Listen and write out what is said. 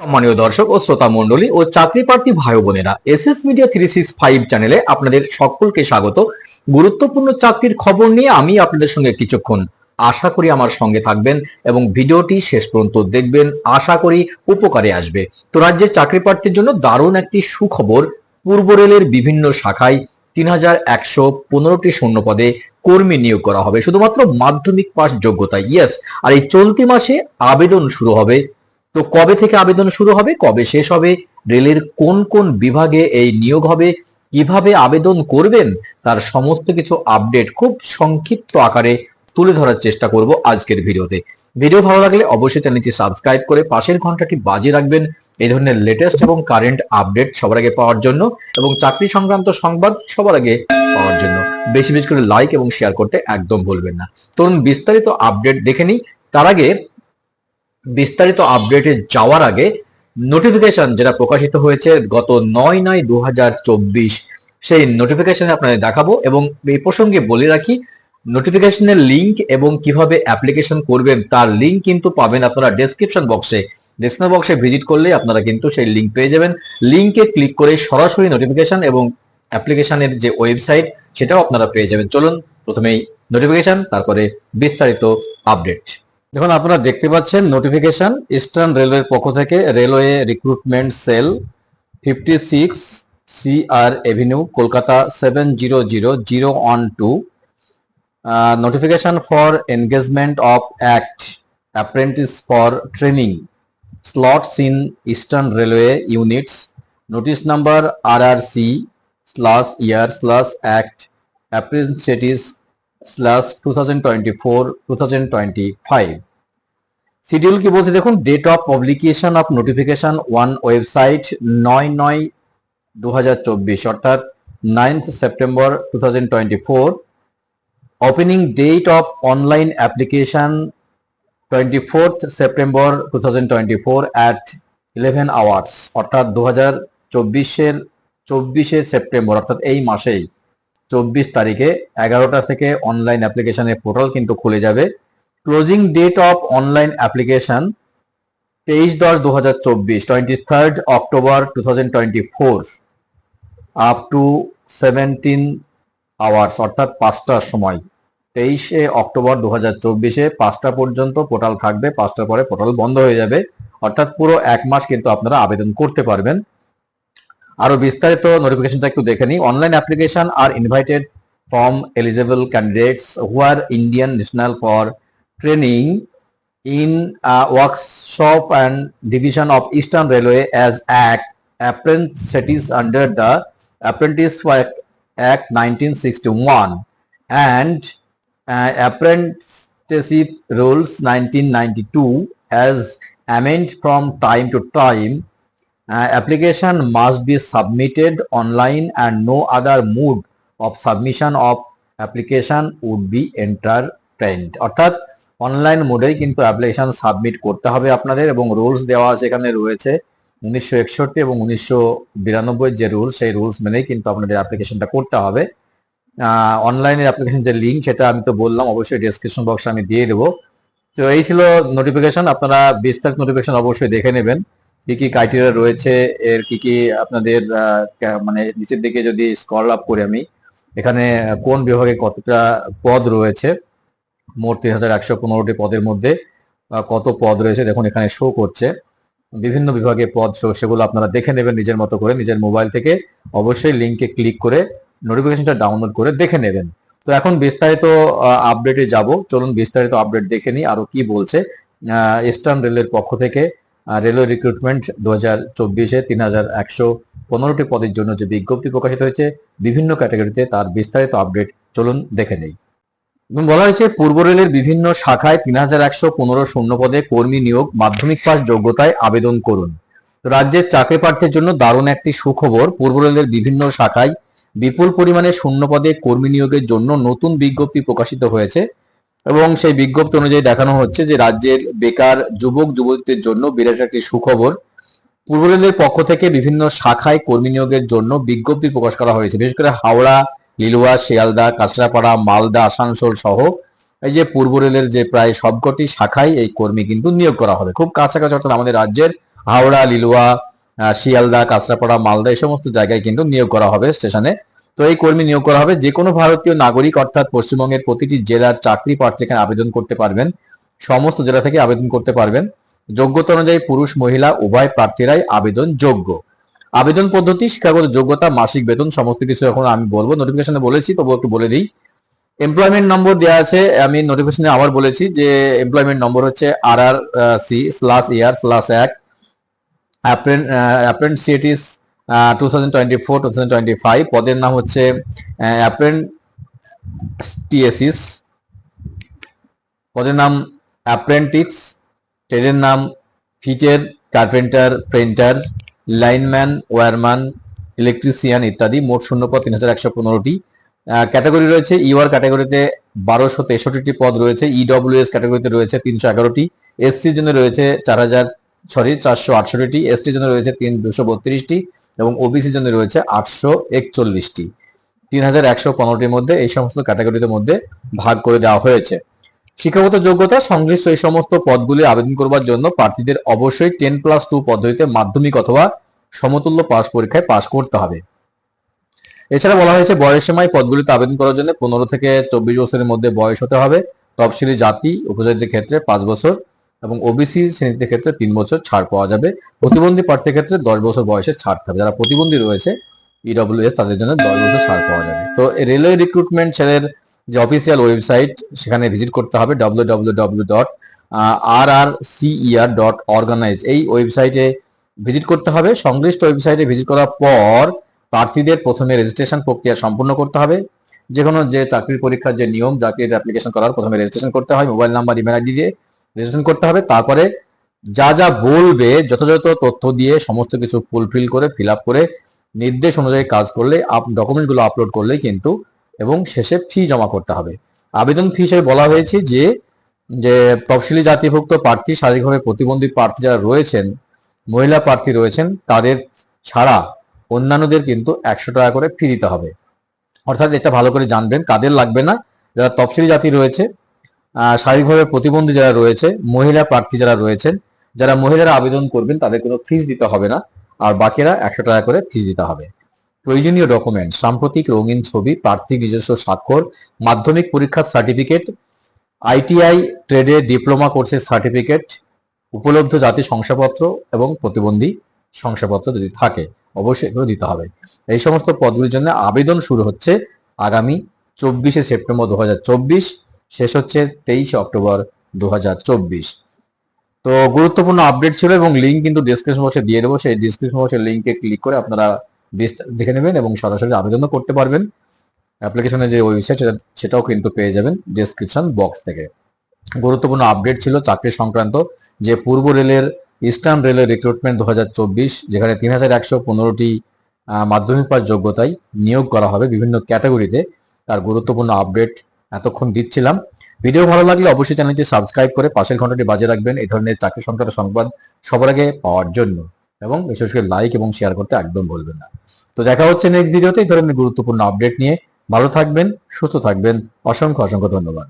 সম্মানীয় দর্শক ও শ্রোতা মণ্ডলী ও চাকরি প্রার্থী ভাই বোনেরা S media three six five চ্যানেলে আপনাদের সকলকে স্বাগত। গুরুত্বপূর্ণ চাকরির খবর নিয়ে আমি আপনাদের সঙ্গে কিছুক্ষণ আশা করি আমার সঙ্গে থাকবেন এবং ভিডিওটি শেষ পর্যন্ত দেখবেন, আশা করি উপকারে আসবে। তো রাজ্যের চাকরি প্রার্থীর জন্য দারুণ একটি সুখবর, পূর্ব রেলের বিভিন্ন শাখায় তিন হাজার একশো পনেরোটি শূন্য পদে কর্মী নিয়োগ করা হবে। শুধুমাত্র মাধ্যমিক পাস যোগ্যতা ইয়েস আর এই চলতি মাসে আবেদন শুরু হবে তো কবে থেকে আবেদন শুরু হবে, কবে শেষ হবে, রেলের কোন কোন বিভাগে এই নিয়োগ হবে, কীভাবে আবেদন করবেন, তার সমস্ত কিছু আপডেট খুব সংক্ষিপ্ত আকারে তুলে ধরার চেষ্টা করব আজকের ভিডিওতে। ভিডিও ভালো লাগলে অবশ্যই চ্যানেলটি সাবস্ক্রাইব করে পাশের ঘন্টাটি বাজিয়ে রাখবেন। এই ধরনের লেটেস্ট এবং কারেন্ট আপডেট সবার আগে পাওয়ার জন্য এবং চাকরি সংক্রান্ত সংবাদ সবার আগে পাওয়ার জন্য। বেশি বেশি করে লাইক এবং শেয়ার করতে একদম ভুলবেন না। তরুণ বিস্তারিত আপডেট দেখে নিই। তার আগে বিস্তারিত আপডেটে যাওয়ার আগে নোটিফিকেশন যেটা প্রকাশিত হয়েছে গত নয় নয় দু সেই নোটিফিকেশনে আপনাদের দেখাবো এবং এই প্রসঙ্গে বলে রাখি নোটিফিকেশনের লিংক এবং কীভাবে অ্যাপ্লিকেশন করবেন তার লিংক কিন্তু পাবেন আপনারা ডেসক্রিপশন বক্সে ডেসক্রিপশন বক্সে ভিজিট করলে আপনারা কিন্তু সেই লিংক পেয়ে যাবেন। লিংকে ক্লিক করে সরাসরি নোটিফিকেশন এবং অ্যাপ্লিকেশনের যে ওয়েবসাইট সেটাও আপনারা পেয়ে যাবেন। চলুন প্রথমেই নোটিফিকেশন তারপরে বিস্তারিত আপডেট দেখুন, আপনারা দেখতে পাচ্ছেন নোটিফিকেশন ইস্টার্ন রেলওয়ের পক্ষ থেকে railway recruitment cell fifty six C R avenue Kolkata seven zero zero zero one two notification for engagement of act apprentice for training slots in eastern railway units notice number R R C slash year slash act apprentices slash two thousand twenty four two thousand twenty five schedule কি বলছে দেখুন date of publication of notification on website নয় নয় দু অর্থাৎ ninth September to opening date of online application 24th September 2024 at 11 hours, অর্থাৎ 2024 এর 24 September অর্থাৎ এই মাসেই। 24 তারিখে এগারোটা থেকে অনলাইন অ্যাপ্লিকেশনের পোর্টাল কিন্তু খুলে যাবে। Closing date of online application তেইশ দশ দু হাজার চব্বিশ twenty third October two thousand twenty four up to seventeen hours অর্থাৎ পাঁচটার সময়। তেইশে অক্টোবর দু হাজার চব্বিশে পাঁচটা পর্যন্ত পোর্টাল থাকবে, পাঁচটার পরে পোর্টাল বন্ধ হয়ে যাবে। অর্থাৎ পুরো এক মাস কিন্তু আপনারা আবেদন করতে পারবেন। আরও বিস্তারিত নোটিফিকেশনটা একটু দেখে নিই। Online application are invited from eligible candidates who are Indian national for Training in uh, workshop and division of Eastern Railway as Act apprentices under the Apprentice Act 1961 and uh, Apprenticeship Rules 1992 as amended from time to time. Uh, application must be submitted online and no other mode of submission of application would be entertained. অর্থাৎ online মোডেই কিন্তু application submit করতে হবে আপনাদের এবং rules দেওয়া এখানে রয়েছে উনিশশো একষট্টি এবং উনিশশো বিরানব্বই যে রুলস সেই রুলস মেনেই কিন্তু আপনাদের অ্যাপ্লিকেশনটা করতে হবে। অনলাইনের অ্যাপ্লিকেশন যে লিঙ্ক সেটা আমি তো বললাম, অবশ্যই ডিসক্রিপশন বক্সে আমি দিয়ে দেবো। তো এই ছিল নোটিফিকেশন আপনারা বিস্তারিত নোটিফিকেশন অবশ্যই দেখে নেবেন। কি কি ক্রাইটেরিয়া রয়েছে, এর কি কি আপনাদের মানে নিচের দিকে যদি স্কল আপ করে আমি, এখানে কোন বিভাগে কতটা পদ রয়েছে মোট তিন হাজার একশো পনেরোটি পদের মধ্যে কত পদ রয়েছে দেখুন এখানে শো করছে। বিভিন্ন বিভাগে পদ শো সেগুলো আপনারা দেখে নেবেন নিজের মতো করে, নিজের মোবাইল থেকে অবশ্যই লিঙ্কে ক্লিক করে নোটিফিকেশনটা ডাউনলোড করে দেখে নেবেন। তো এখন বিস্তারিত আপডেটে যাব। চলুন বিস্তারিত আপডেট দেখে নিই আরও কি বলছে। ইস্টার্ন রেলের পক্ষ থেকে রেলওয়ে রিক্রুটমেন্ট দু হাজার চব্বিশে তিন হাজার একশো পনেরোটি পদের জন্য যে বিজ্ঞপ্তি প্রকাশিত হয়েছে, বিভিন্ন ক্যাটাগরিতে তার বিস্তারিত আপডেট চলুন দেখে নেই। বলা হয়েছে, পূর্ব রেলের বিভিন্ন শাখায় তিন হাজার একশো পনেরো শূন্য পদে কর্মী নিয়োগ, মাধ্যমিক পাস যোগ্যতায় আবেদন করুন। রাজ্যের চাকরি প্রার্থীর জন্য দারুণ একটি সুখবর, পূর্ব রেলের বিভিন্ন শাখায় বিপুল পরিমাণে শূন্য পদে কর্মী নিয়োগের জন্য নতুন বিজ্ঞপ্তি প্রকাশিত হয়েছে এবং সেই বিজ্ঞপ্তি অনুযায়ী দেখানো হচ্ছে যে রাজ্যের বেকার যুবক, যুবতীদের জন্য বিরাট একটি সুখবর। পূর্ব রেলের পক্ষ থেকে বিভিন্ন শাখায় কর্মী নিয়োগের জন্য বিজ্ঞপ্তি প্রকাশ করা হয়েছে। বিশেষ করে হাওড়া লিলুয়া, শিয়ালদা, কাঁচরাপাড়া, মালদা, আসানসোল সহ এই যে পূর্ব রেলের যে প্রায় সবকটি শাখায় এই কর্মী কিন্তু নিয়োগ করা হবে। খুব কাছাকাছি অর্থাৎ আমাদের রাজ্যের হাওড়া, লিলুয়া শিয়ালদা, কাঁচরাপাড়া, মালদা এই সমস্ত জায়গায় কিন্তু নিয়োগ করা হবে স্টেশনে। তো এই কর্মী নিয়োগ করা হবে। যে কোনো ভারতীয় নাগরিক অর্থাৎ পশ্চিমবঙ্গের প্রতিটি জেলার চাকরি প্রার্থী এখানে আবেদন করতে পারবেন। সমস্ত জেলা থেকে আবেদন করতে পারবেন। যোগ্যতা অনুযায়ী পুরুষ, মহিলা, উভয় প্রার্থীরাই আবেদন যোগ্য আবেদন পদ্ধতি, শিক্ষাগত যোগ্যতা, মাসিক বেতন, সমস্ত কিছু এখন আমি বলব। নোটিফিকেশনে বলেছি তবু একটু বলে দিই। এমপ্লয়মেন্ট নম্বর দেওয়া আছে, আমি নোটিফিকেশনে আবার বলেছি যে এমপ্লয়মেন্ট নম্বর হচ্ছে R R C slash year slash এক। Apprentice two thousand twenty four two thousand twenty five পদের নাম হচ্ছে অ্যাপ্রেন্টিএসিস পদের নাম অ্যাপ্রেন্টিক্স ট্রেডের নাম ফিটের carpenter painter lineman, wireman, electrician ইত্যাদি মোট শূন্যপদ তিন হাজার একশো পনেরোটি। ক্যাটাগরি রয়েছে ইউআর ক্যাটাগরিতে বারোশো তেষট্টিটি পদ রয়েছে ইডব্লিউএস ক্যাটাগরিতে রয়েছে তিনশো এগারোটি এসসির জন্য রয়েছে চার হাজার সরি চারশো আটষট্টিটি এসটির জন্য রয়েছে তিন দুশো বত্রিশটি এবং ওবিসির জন্য রয়েছে আটশো একচল্লিশটি। তিন হাজার একশো পনেরোটির মধ্যে এই সমস্ত ক্যাটাগরির মধ্যে ভাগ করে দেওয়া হয়েছে। শিক্ষাগত যোগ্যতা, সংশ্লিষ্ট এই সমস্ত পদগুলি আবেদন করবার জন্য প্রার্থীদের অবশ্যই টেন প্লাস টু পদ্ধতিতে মাধ্যমিক অথবা সমতুল্য পাশ পরীক্ষায় পাশ করতে হবে। এছাড়া বলা হয়েছে, বয়স পদগুলিতে আবেদন করার জন্য পনেরো থেকে চব্বিশ বছরের মধ্যে বয়স হতে হবে। তফসিলি জাতি উপজাতির ক্ষেত্রে পাঁচ বছর এবং ওবিসি শ্রেণীতে ক্ষেত্রে তিন বছর ছাড় পাওয়া যাবে। প্রতিবন্ধী প্রার্থীর ক্ষেত্রে দশ বছর বয়সে ছাড় থাকবে। যারা প্রতিবন্ধী রয়েছে ইডব্লিউএস তাদের জন্য দশ বছর ছাড় পাওয়া যাবে। তো রেলওয়ে রিক্রুটমেন্ট ছেলের যে অফিসিয়াল ওয়েবসাইট সেখানে ভিজিট করতে হবে W W W dot R R C E R dot organise এই ওয়েবসাইটে ভিজিট করতে হবে। সংশ্লিষ্ট ওয়েবসাইটে ভিজিট করার পর প্রার্থীদের প্রথমে রেজিস্ট্রেশন প্রক্রিয়া সম্পূর্ণ করতে হবে। যে কোনো যে চাকরির পরীক্ষার যে নিয়ম চাকরির অ্যাপ্লিকেশন করার প্রথমে রেজিস্ট্রেশন করতে হয় মোবাইল নাম্বার ইমেল আইডি দিয়ে রেজিস্ট্রেশন করতে হবে। তারপরে যা যা বলবে, যথাযথ তথ্য দিয়ে সমস্ত কিছু ফুলফিল করে ফিল আপ করে, নির্দেশ অনুযায়ী কাজ করলে ডকুমেন্টগুলো আপলোড করলেই কিন্তু এবং শেষে ফি জমা করতে হবে। আবেদন ফি হিসেবে বলা হয়েছে যে যে তফসিলি জাতিভুক্ত প্রার্থী শারীরিকভাবে প্রতিবন্ধী প্রার্থী যারা রয়েছেন, মহিলা প্রার্থী রয়েছেন, তাদের ছাড়া অন্যান্যদের কিন্তু একশো টাকা করে ফি দিতে হবে। অর্থাৎ এটা ভালো করে জানবেন, কাদের লাগবে না? যারা তফসিলি জাতি রয়েছে শারীরিকভাবে প্রতিবন্ধী যারা রয়েছে, মহিলা প্রার্থী যারা রয়েছেন, যারা মহিলারা আবেদন করবেন, তাদের কোনো ফিস দিতে হবে না। আর বাকিরা একশো টাকা করে ফিস দিতে হবে। প্রয়োজনীয় ডকুমেন্ট সাম্প্রতিক রঙিন ছবি প্রার্থীর নিজস্ব স্বাক্ষর, মাধ্যমিক পরীক্ষার সার্টিফিকেট আইটিআই ট্রেডে ডিপ্লোমা কোর্সের সার্টিফিকেট উপলব্ধ জাতি শংসাপত্র এবং প্রতিবন্ধী শংসাপত্র যদি থাকে, অবশ্যই এগুলো দিতে হবে। এই সমস্ত পদগুলির জন্য আবেদন শুরু হচ্ছে আগামী চব্বিশে সেপ্টেম্বর দু হাজার চব্বিশ, শেষ হচ্ছে তেইশে অক্টোবর দু হাজার চব্বিশ। তো গুরুত্বপূর্ণ আপডেট ছিল এবং লিঙ্ক কিন্তু ডিসক্রিপশন বক্সে দিয়ে দেবো, সেই ডিসক্রিপশন বক্সের লিঙ্কে ক্লিক করে আপনারা দেখে নেবেন এবং সরাসরি আবেদনও করতে পারবেন। অ্যাপ্লিকেশনের যে ওয়েবসাইট সেটাও কিন্তু পেয়ে যাবেন ডিসক্রিপশন বক্স থেকে। গুরুত্বপূর্ণ আপডেট ছিল চাকরি সংক্রান্ত যে পূর্ব রেলের ইস্টার্ন রেলের রিক্রুটমেন্ট দু হাজার চব্বিশ, যেখানে তিন হাজার একশো পনেরোটি মাধ্যমিক পাস যোগ্যতায় নিয়োগ করা হবে বিভিন্ন ক্যাটাগরিতে তার গুরুত্বপূর্ণ আপডেট এতক্ষণ দিচ্ছিলাম। ভিডিও ভালো লাগলে অবশ্যই চ্যানেলটি সাবস্ক্রাইব করে পাশের ঘন্টাটি বাজে রাখবেন। এই ধরনের চাকরি সংক্রান্ত সংবাদ সবার আগে পাওয়ার জন্য। এবং বিশেষ করে লাইক এবং শেয়ার করতে একদম ভুলবেন না। তো দেখা হচ্ছে নেক্সট ভিডিওতে এই ধরনের গুরুত্বপূর্ণ আপডেট নিয়ে। ভালো থাকবেন, সুস্থ থাকবেন। অসংখ্য অসংখ্য ধন্যবাদ।